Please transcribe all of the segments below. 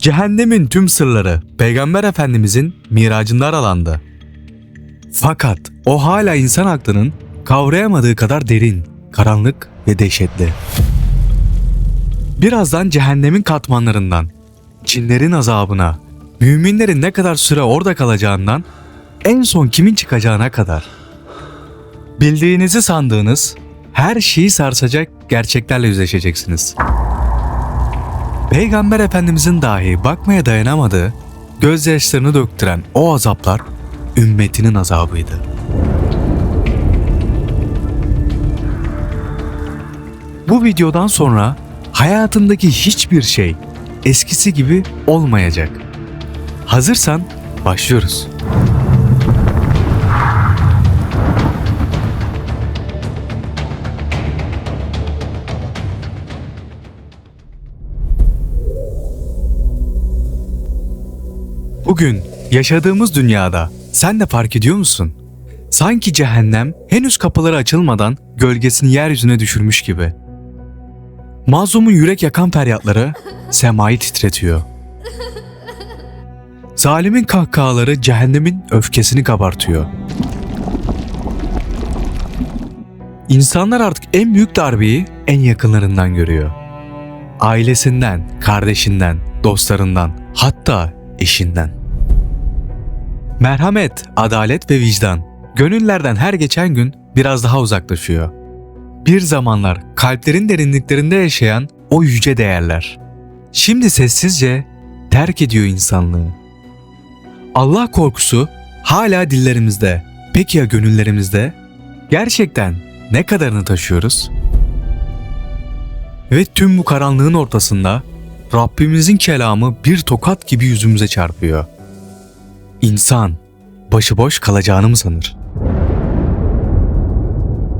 Cehennemin tüm sırları Peygamber Efendimizin miracında aralandı. Fakat o hala insan aklının kavrayamadığı kadar derin, karanlık ve dehşetli. Birazdan cehennemin katmanlarından, cinlerin azabına, müminlerin ne kadar süre orada kalacağından, en son kimin çıkacağına kadar. Bildiğinizi sandığınız her şeyi sarsacak gerçeklerle yüzleşeceksiniz. Peygamber Efendimizin dahi bakmaya dayanamadığı, gözyaşlarını döktüren o azaplar ümmetinin azabıydı. Bu videodan sonra hayatındaki hiçbir şey eskisi gibi olmayacak. Hazırsan başlıyoruz. Bugün yaşadığımız dünyada sen de fark ediyor musun? Sanki cehennem henüz kapıları açılmadan gölgesini yeryüzüne düşürmüş gibi. Mazlumun yürek yakan feryatları semayı titretiyor. Zalimin kahkahaları cehennemin öfkesini kabartıyor. İnsanlar artık en büyük darbeyi en yakınlarından görüyor. Ailesinden, kardeşinden, dostlarından, hatta eşinden. Merhamet, adalet ve vicdan gönüllerden her geçen gün biraz daha uzaklaşıyor. Bir zamanlar kalplerin derinliklerinde yaşayan o yüce değerler. Şimdi sessizce terk ediyor insanlığı. Allah korkusu hala dillerimizde. Peki ya gönüllerimizde? Gerçekten ne kadarını taşıyoruz? Ve tüm bu karanlığın ortasında Rabbimizin kelamı bir tokat gibi yüzümüze çarpıyor. İnsan başıboş kalacağını mı sanır?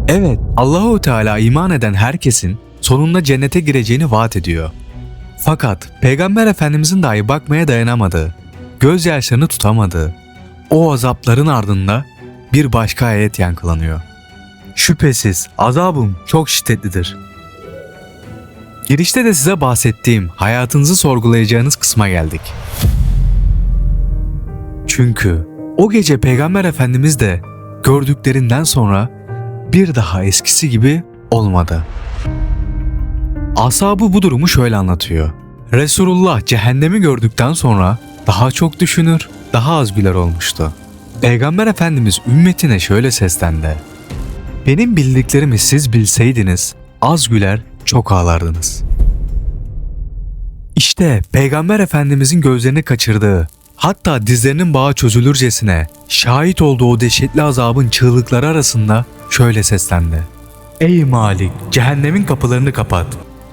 Evet, Allahu Teala iman eden herkesin sonunda cennete gireceğini vaat ediyor. Fakat Peygamber Efendimizin dahi bakmaya dayanamadığı, gözyaşlarını tutamadığı, o azapların ardında bir başka ayet yankılanıyor. Şüphesiz azabım çok şiddetlidir. Girişte de size bahsettiğim hayatınızı sorgulayacağınız kısma geldik. Çünkü o gece Peygamber Efendimiz de gördüklerinden sonra bir daha eskisi gibi olmadı. Asabı bu durumu şöyle anlatıyor. Resulullah cehennemi gördükten sonra daha çok düşünür, daha az güler olmuştu. Peygamber Efendimiz ümmetine şöyle seslendi. Benim bildiklerimi siz bilseydiniz az güler çok ağlardınız. İşte Peygamber Efendimizin gözlerini kaçırdığı, hatta dizlerinin bağı çözülürcesine şahit olduğu o dehşetli azabın çığlıkları arasında şöyle seslendi. Ey Malik, cehennemin kapılarını kapat.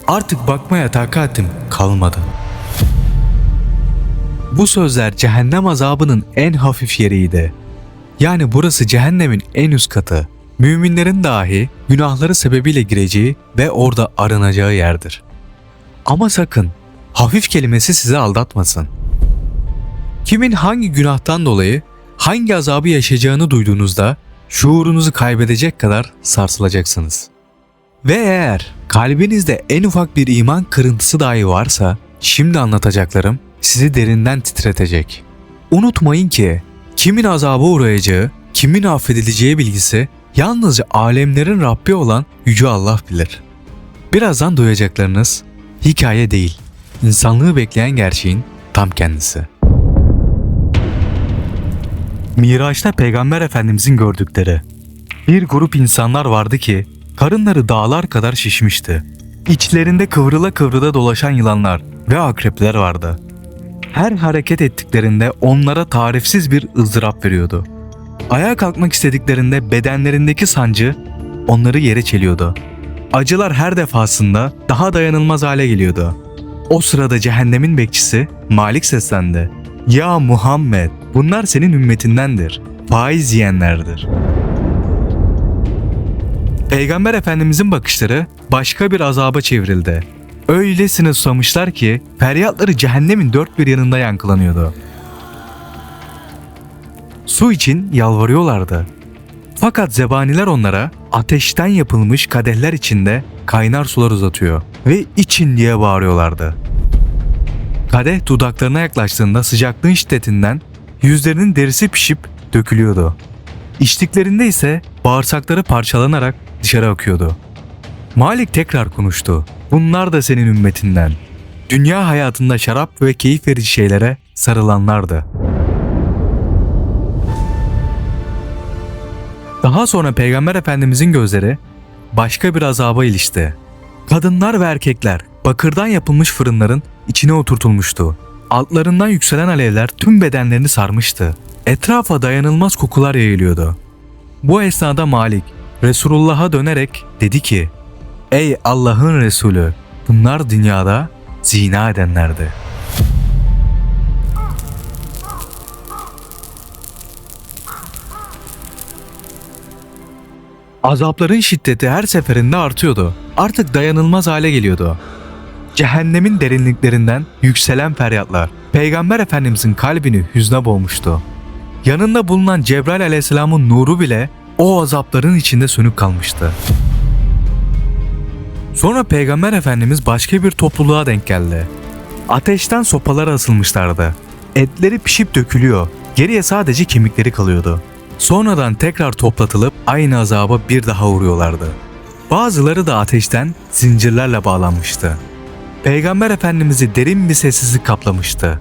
Artık bakmaya takatim kalmadı. Bu sözler cehennem azabının en hafif yeriydi. Yani burası cehennemin en üst katı. Müminlerin dahi günahları sebebiyle gireceği ve orada arınacağı yerdir. Ama sakın hafif kelimesi sizi aldatmasın. Kimin hangi günahtan dolayı hangi azabı yaşayacağını duyduğunuzda şuurunuzu kaybedecek kadar sarsılacaksınız. Ve eğer kalbinizde en ufak bir iman kırıntısı dahi varsa şimdi anlatacaklarım sizi derinden titretecek. Unutmayın ki kimin azaba uğrayacağı, kimin affedileceği bilgisi yalnızca alemlerin Rabbi olan Yüce Allah bilir. Birazdan duyacaklarınız hikaye değil, insanlığı bekleyen gerçeğin tam kendisi. Miraç'ta Peygamber Efendimizin gördükleri. Bir grup insanlar vardı ki karınları dağlar kadar şişmişti. İçlerinde kıvrıla kıvrıla dolaşan yılanlar ve akrepler vardı. Her hareket ettiklerinde onlara tarifsiz bir ızdırap veriyordu. Ayağa kalkmak istediklerinde bedenlerindeki sancı onları yere çeliyordu. Acılar her defasında daha dayanılmaz hale geliyordu. O sırada cehennemin bekçisi Malik seslendi. Ya Muhammed bunlar senin ümmetindendir. Faiz yiyenlerdir. Peygamber Efendimizin bakışları başka bir azaba çevrildi. Öylesine susamışlar ki feryatları cehennemin dört bir yanında yankılanıyordu. Su için yalvarıyorlardı. Fakat zebaniler onlara ateşten yapılmış kadehler içinde kaynar sular uzatıyor ve için diye bağırıyorlardı. Kadeh dudaklarına yaklaştığında sıcaklığın şiddetinden yüzlerinin derisi pişip dökülüyordu. İçtiklerinde ise bağırsakları parçalanarak dışarı akıyordu. Malik tekrar konuştu. Bunlar da senin ümmetinden. Dünya hayatında şarap ve keyif verici şeylere sarılanlardı. Daha sonra Peygamber Efendimizin gözleri başka bir azaba ilişti. Kadınlar ve erkekler bakırdan yapılmış fırınların içine oturtulmuştu. Altlarından yükselen alevler tüm bedenlerini sarmıştı. Etrafa dayanılmaz kokular yayılıyordu. Bu esnada Malik Resulullah'a dönerek dedi ki Ey Allah'ın Resulü bunlar dünyada zina edenlerdi. Azapların şiddeti her seferinde artıyordu. Artık dayanılmaz hale geliyordu. Cehennemin derinliklerinden yükselen feryatlar Peygamber Efendimizin kalbini hüzne boğmuştu. Yanında bulunan Cebrail aleyhisselamın nuru bile o azapların içinde sönük kalmıştı. Sonra Peygamber Efendimiz başka bir topluluğa denk geldi. Ateşten sopalara asılmışlardı. Etleri pişip dökülüyor. Geriye sadece kemikleri kalıyordu. Sonradan tekrar toplatılıp aynı azaba bir daha uğruyorlardı. Bazıları da ateşten zincirlerle bağlanmıştı. Peygamber Efendimiz'i derin bir sessizlik kaplamıştı.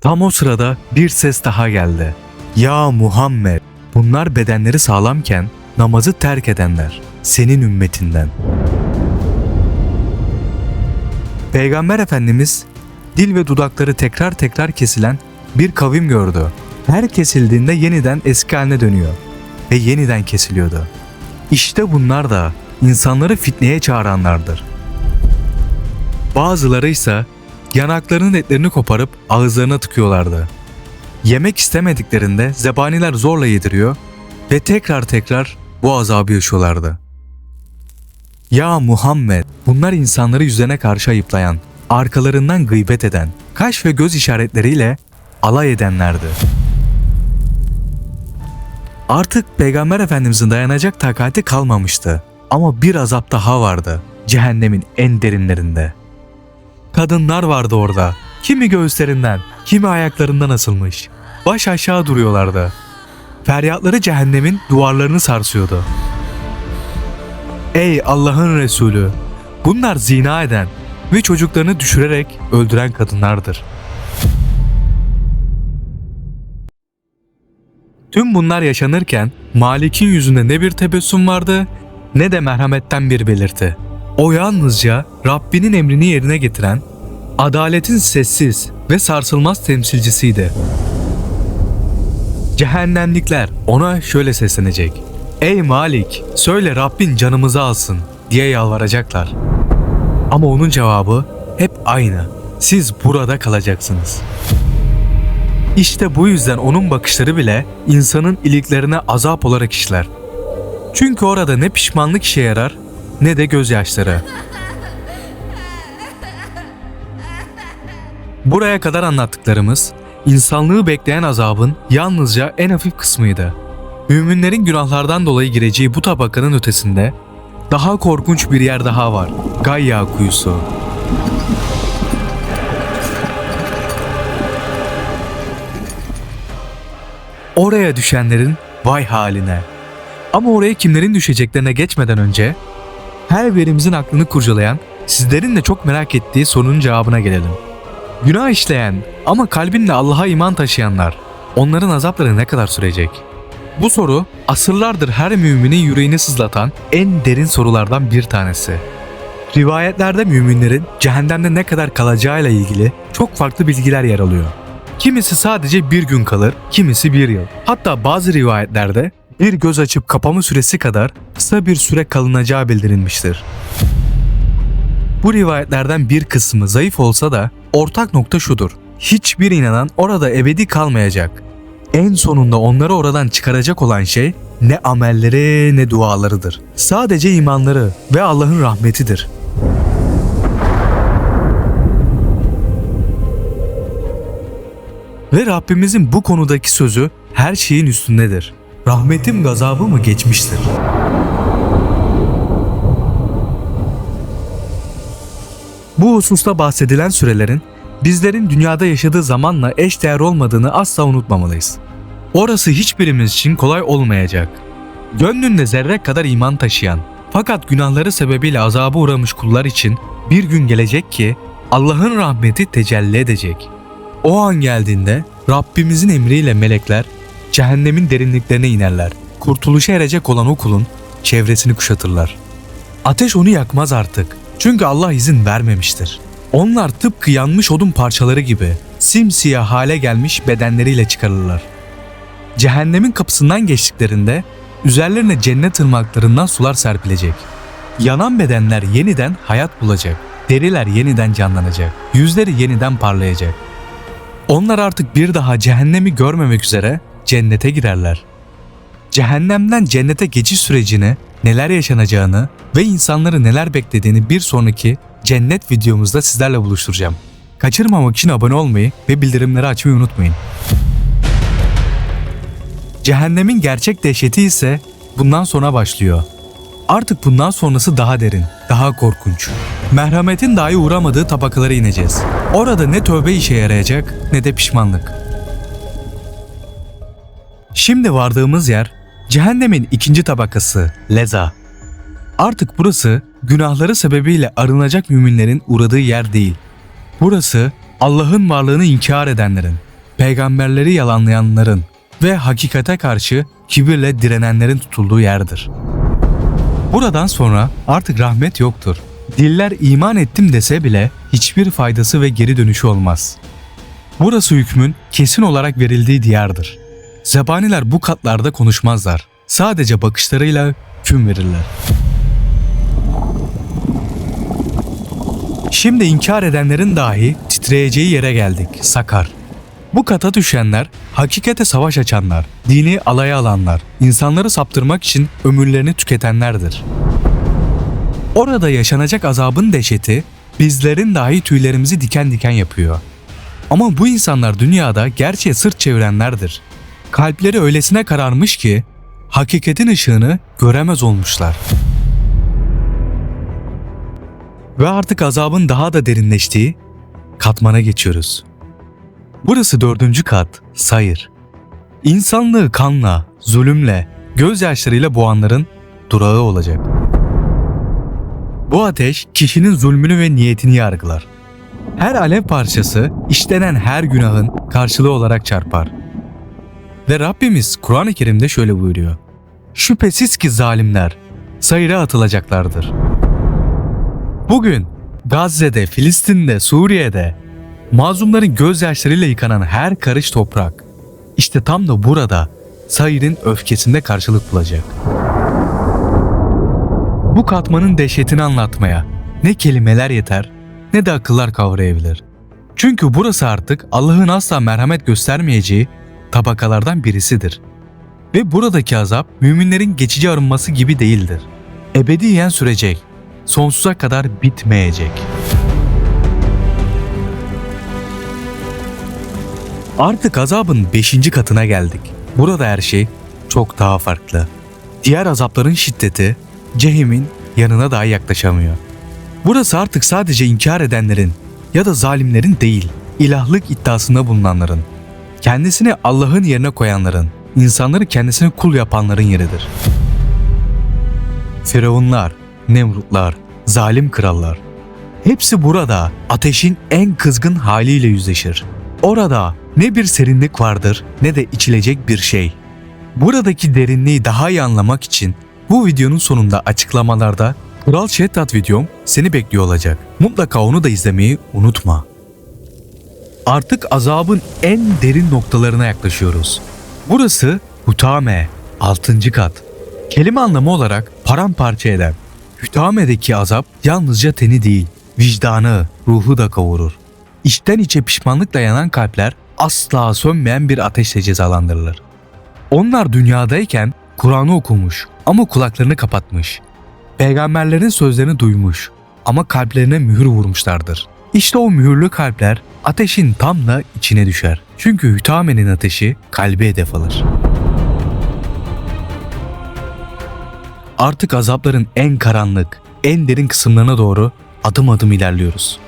Tam o sırada bir ses daha geldi. Ya Muhammed! Bunlar bedenleri sağlamken namazı terk edenler. Senin ümmetinden. Peygamber Efendimiz dil ve dudakları tekrar tekrar kesilen bir kavim gördü. Her kesildiğinde yeniden eski haline dönüyor ve yeniden kesiliyordu. İşte bunlar da insanları fitneye çağıranlardır. Bazıları ise yanaklarının etlerini koparıp ağızlarına tıkıyorlardı. Yemek istemediklerinde zebaniler zorla yediriyor ve tekrar tekrar bu azabı yaşıyorlardı. Ya Muhammed, bunlar insanları yüzlerine karşı ayıplayan, arkalarından gıybet eden, kaş ve göz işaretleriyle alay edenlerdi. Artık Peygamber Efendimizin dayanacak takati kalmamıştı. Ama bir azap daha vardı. Cehennemin en derinlerinde. Kadınlar vardı orada. Kimi göğüslerinden, kimi ayaklarından asılmış. Baş aşağı duruyorlardı. Feryatları cehennemin duvarlarını sarsıyordu. Ey Allah'ın Resulü! Bunlar zina eden ve çocuklarını düşürerek öldüren kadınlardır. Tüm bunlar yaşanırken Malik'in yüzünde ne bir tebessüm vardı ne de merhametten bir belirti. O yalnızca Rabbinin emrini yerine getiren, adaletin sessiz ve sarsılmaz temsilcisiydi. Cehennemlikler ona şöyle seslenecek. Ey Malik, söyle Rabbin canımızı alsın diye yalvaracaklar. Ama onun cevabı hep aynı. Siz burada kalacaksınız. İşte bu yüzden onun bakışları bile insanın iliklerine azap olarak işler. Çünkü orada ne pişmanlık işe yarar ne de gözyaşları. Buraya kadar anlattıklarımız insanlığı bekleyen azabın yalnızca en hafif kısmıydı. Müminlerin günahlardan dolayı gireceği bu tabakanın ötesinde daha korkunç bir yer daha var. Gayya kuyusu. Oraya düşenlerin vay haline. Ama oraya kimlerin düşeceklerine geçmeden önce her birimizin aklını kurcalayan, sizlerin de çok merak ettiği sorunun cevabına gelelim. Günah işleyen ama kalbinle Allah'a iman taşıyanlar, onların azapları ne kadar sürecek? Bu soru asırlardır her müminin yüreğini sızlatan en derin sorulardan bir tanesi. Rivayetlerde müminlerin cehennemde ne kadar kalacağıyla ilgili çok farklı bilgiler yer alıyor. Kimisi sadece bir gün kalır, kimisi bir yıl. Hatta bazı rivayetlerde bir göz açıp kapama süresi kadar kısa bir süre kalınacağı bildirilmiştir. Bu rivayetlerden bir kısmı zayıf olsa da ortak nokta şudur. Hiçbir inanan orada ebedi kalmayacak. En sonunda onları oradan çıkaracak olan şey ne amelleri ne dualarıdır. Sadece imanları ve Allah'ın rahmetidir. Ve Rabbimizin bu konudaki sözü her şeyin üstündedir. Rahmetim gazabı mı geçmiştir? Bu hususta bahsedilen sürelerin bizlerin dünyada yaşadığı zamanla eşdeğer olmadığını asla unutmamalıyız. Orası hiçbirimiz için kolay olmayacak. Gönlünde zerre kadar iman taşıyan fakat günahları sebebiyle azaba uğramış kullar için bir gün gelecek ki Allah'ın rahmeti tecelli edecek. O an geldiğinde Rabbimizin emriyle melekler cehennemin derinliklerine inerler. Kurtuluşa erecek olan o kulun çevresini kuşatırlar. Ateş onu yakmaz artık. Çünkü Allah izin vermemiştir. Onlar tıpkı yanmış odun parçaları gibi simsiyah hale gelmiş bedenleriyle çıkarılırlar. Cehennemin kapısından geçtiklerinde üzerlerine cennet ırmaklarından sular serpilecek. Yanan bedenler yeniden hayat bulacak. Deriler yeniden canlanacak. Yüzleri yeniden parlayacak. Onlar artık bir daha cehennemi görmemek üzere cennete girerler. Cehennemden cennete geçiş sürecini, neler yaşanacağını ve insanları neler beklediğini bir sonraki cennet videomuzda sizlerle buluşturacağım. Kaçırmamak için abone olmayı ve bildirimleri açmayı unutmayın. Cehennemin gerçek dehşeti ise bundan sonra başlıyor. Artık bundan sonrası daha derin, daha korkunç. Merhametin dahi uğramadığı tabakalara ineceğiz. Orada ne tövbe işe yarayacak ne de pişmanlık. Şimdi vardığımız yer cehennemin ikinci tabakası Leza. Artık burası günahları sebebiyle arınacak müminlerin uğradığı yer değil. Burası Allah'ın varlığını inkar edenlerin, peygamberleri yalanlayanların ve hakikate karşı kibirle direnenlerin tutulduğu yerdir. Buradan sonra artık rahmet yoktur. Diller iman ettim dese bile hiçbir faydası ve geri dönüşü olmaz. Burası hükmün kesin olarak verildiği diyardır. Zebaniler bu katlarda konuşmazlar. Sadece bakışlarıyla hüküm verirler. Şimdi inkar edenlerin dahi titreyeceği yere geldik. Sakar. Bu kata düşenler, hakikate savaş açanlar, dini alaya alanlar, insanları saptırmak için ömürlerini tüketenlerdir. Orada yaşanacak azabın dehşeti bizlerin dahi tüylerimizi diken diken yapıyor. Ama bu insanlar dünyada gerçeğe sırt çevirenlerdir. Kalpleri öylesine kararmış ki hakikatin ışığını göremez olmuşlar. Ve artık azabın daha da derinleştiği katmana geçiyoruz. Burası dördüncü kat, sayır. İnsanlığı kanla, zulümle, gözyaşlarıyla boğanların durağı olacak. Bu ateş kişinin zulmünü ve niyetini yargılar. Her alev parçası işlenen her günahın karşılığı olarak çarpar. Ve Rabbimiz Kur'an-ı Kerim'de şöyle buyuruyor. Şüphesiz ki zalimler sayıra atılacaklardır. Bugün Gazze'de, Filistin'de, Suriye'de mazlumların gözyaşlarıyla yıkanan her karış toprak işte tam da burada Sair'in öfkesinde karşılık bulacak. Bu katmanın dehşetini anlatmaya ne kelimeler yeter ne de akıllar kavrayabilir. Çünkü burası artık Allah'ın asla merhamet göstermeyeceği tabakalardan birisidir. Ve buradaki azap müminlerin geçici arınması gibi değildir. Ebediyen sürecek, sonsuza kadar bitmeyecek. Artık azabın 5. katına geldik. Burada her şey çok daha farklı. Diğer azapların şiddeti cehimin yanına dahi yaklaşamıyor. Burası artık sadece inkar edenlerin ya da zalimlerin değil, ilahlık iddiasında bulunanların, kendisini Allah'ın yerine koyanların, insanları kendisine kul yapanların yeridir. Firavunlar, Nemrutlar, zalim krallar. Hepsi burada ateşin en kızgın haliyle yüzleşir. Orada ne bir serinlik vardır ne de içilecek bir şey. Buradaki derinliği daha iyi anlamak için bu videonun sonunda açıklamalarda Kral Şeddat videom seni bekliyor olacak. Mutlaka onu da izlemeyi unutma. Artık azabın en derin noktalarına yaklaşıyoruz. Burası Hutame, 6. kat. Kelime anlamı olarak paramparça eden. Hutame'deki azap yalnızca teni değil, vicdanı, ruhu da kavurur. İçten içe pişmanlıkla yanan kalpler asla sönmeyen bir ateşle cezalandırılır. Onlar dünyadayken Kur'an'ı okumuş ama kulaklarını kapatmış. Peygamberlerin sözlerini duymuş ama kalplerine mühür vurmuşlardır. İşte o mühürlü kalpler ateşin tam da içine düşer. Çünkü Hütame'nin ateşi kalbe hedef alır. Artık azapların en karanlık, en derin kısımlarına doğru adım adım ilerliyoruz.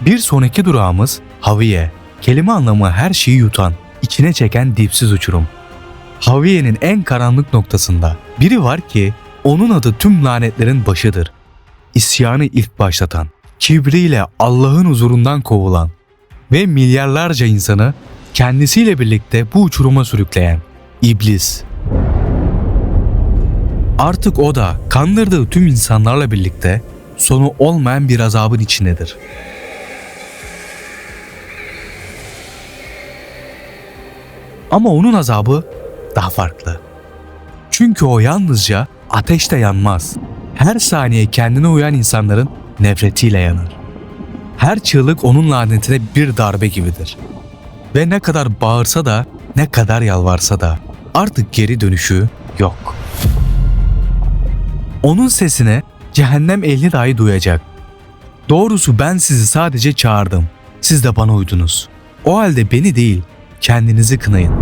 Bir sonraki durağımız Haviye. Kelime anlamı her şeyi yutan, içine çeken dipsiz uçurum. Haviye'nin en karanlık noktasında biri var ki onun adı tüm lanetlerin başıdır. İsyanı ilk başlatan, kibriyle Allah'ın huzurundan kovulan ve milyarlarca insanı kendisiyle birlikte bu uçuruma sürükleyen İblis. Artık o da kandırdığı tüm insanlarla birlikte sonu olmayan bir azabın içindedir. Ama onun azabı daha farklı. Çünkü o yalnızca ateşte yanmaz. Her saniye kendine uyan insanların nefretiyle yanar. Her çığlık onun lanetine bir darbe gibidir. Ve ne kadar bağırsa da, ne kadar yalvarsa da artık geri dönüşü yok. Onun sesine cehennem ehli dahi duyacak. Doğrusu ben sizi sadece çağırdım. Siz de bana uydunuz. O halde beni değil, kendinizi kınayın.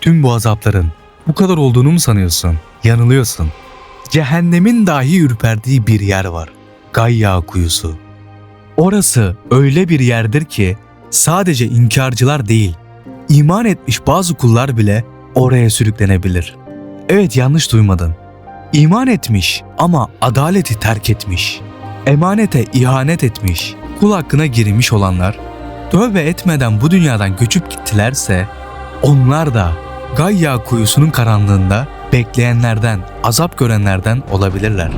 Tüm bu azapların bu kadar olduğunu mu sanıyorsun? Yanılıyorsun. Cehennemin dahi ürperdiği bir yer var. Gayya kuyusu. Orası öyle bir yerdir ki sadece inkarcılar değil, iman etmiş bazı kullar bile oraya sürüklenebilir. Evet yanlış duymadın. İman etmiş ama adaleti terk etmiş. Emanete ihanet etmiş, kul hakkına girmiş olanlar, tövbe etmeden bu dünyadan göçüp gittilerse, onlar da Gayya kuyusunun karanlığında bekleyenlerden, azap görenlerden olabilirler.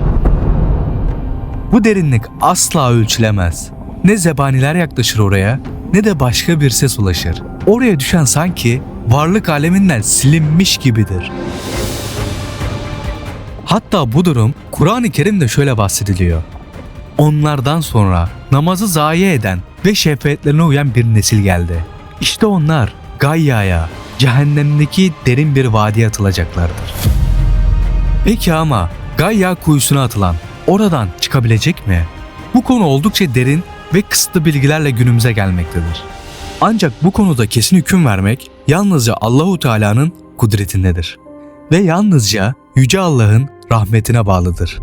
Bu derinlik asla ölçülemez. Ne zebaniler yaklaşır oraya ne de başka bir ses ulaşır. Oraya düşen sanki varlık aleminden silinmiş gibidir. Hatta bu durum Kur'an-ı Kerim'de şöyle bahsediliyor. Onlardan sonra namazı zayi eden ve şefetlerine uyan bir nesil geldi. İşte onlar Gayya'ya, cehennemdeki derin bir vadiye atılacaklardır. Peki ama Gayya kuyusuna atılan oradan çıkabilecek mi? Bu konu oldukça derin ve kısıtlı bilgilerle günümüze gelmektedir. Ancak bu konuda kesin hüküm vermek yalnızca Allahu Teala'nın kudretindedir ve yalnızca yüce Allah'ın rahmetine bağlıdır.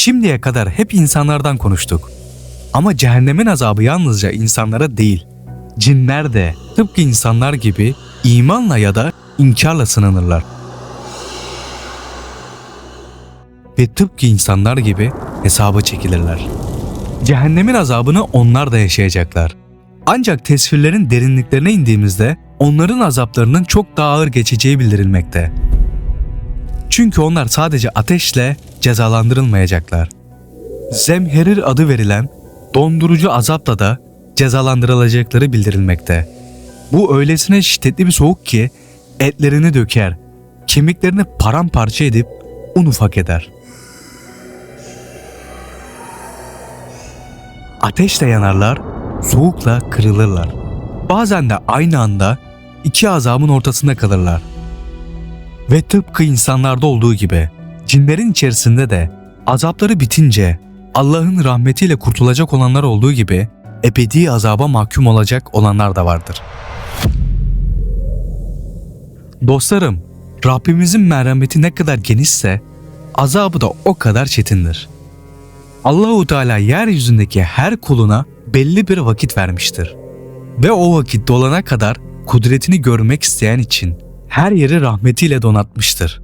Şimdiye kadar hep insanlardan konuştuk. Ama cehennemin azabı yalnızca insanlara değil, cinler de tıpkı insanlar gibi imanla ya da inkarla sınanırlar. Ve tıpkı insanlar gibi hesaba çekilirler. Cehennemin azabını onlar da yaşayacaklar. Ancak tesvirlerin derinliklerine indiğimizde onların azaplarının çok daha ağır geçeceği bildirilmekte. Çünkü onlar sadece ateşle cezalandırılmayacaklar. Zemherir adı verilen dondurucu azapla da cezalandırılacakları bildirilmekte. Bu öylesine şiddetli bir soğuk ki etlerini döker, kemiklerini paramparça edip un ufak eder. Ateşle yanarlar, soğukla kırılırlar. Bazen de aynı anda iki azabın ortasında kalırlar. Ve tıpkı insanlarda olduğu gibi cinlerin içerisinde de azapları bitince Allah'ın rahmetiyle kurtulacak olanlar olduğu gibi ebedi azaba mahkum olacak olanlar da vardır. Dostlarım, Rabbimizin merhameti ne kadar genişse azabı da o kadar çetindir. Allahu Teala yeryüzündeki her kuluna belli bir vakit vermiştir. Ve o vakit dolana kadar kudretini görmek isteyen için her yeri rahmetiyle donatmıştır.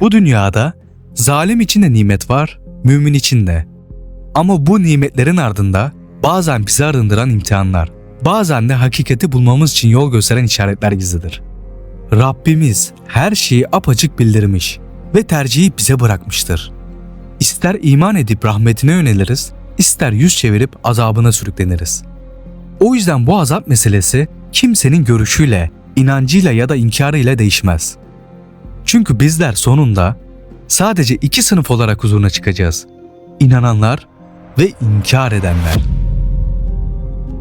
Bu dünyada zalim için de nimet var, mümin için de. Ama bu nimetlerin ardında bazen bizi arındıran imtihanlar, bazen de hakikati bulmamız için yol gösteren işaretler gizlidir. Rabbimiz her şeyi apaçık bildirmiş ve tercihi bize bırakmıştır. İster iman edip rahmetine yöneliriz, ister yüz çevirip azabına sürükleniriz. O yüzden bu azap meselesi kimsenin görüşüyle, inancıyla ya da inkarıyla değişmez. Çünkü bizler sonunda sadece iki sınıf olarak huzuruna çıkacağız. İnananlar ve inkar edenler.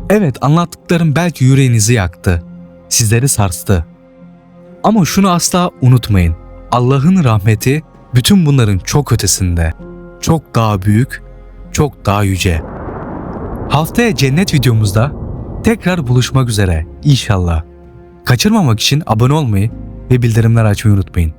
Evet anlattıklarım belki yüreğinizi yaktı, sizleri sarstı. Ama şunu asla unutmayın. Allah'ın rahmeti bütün bunların çok ötesinde. Çok daha büyük, çok daha yüce. Haftaya cennet videomuzda tekrar buluşmak üzere inşallah. Kaçırmamak için abone olmayı ve bildirimleri açmayı unutmayın.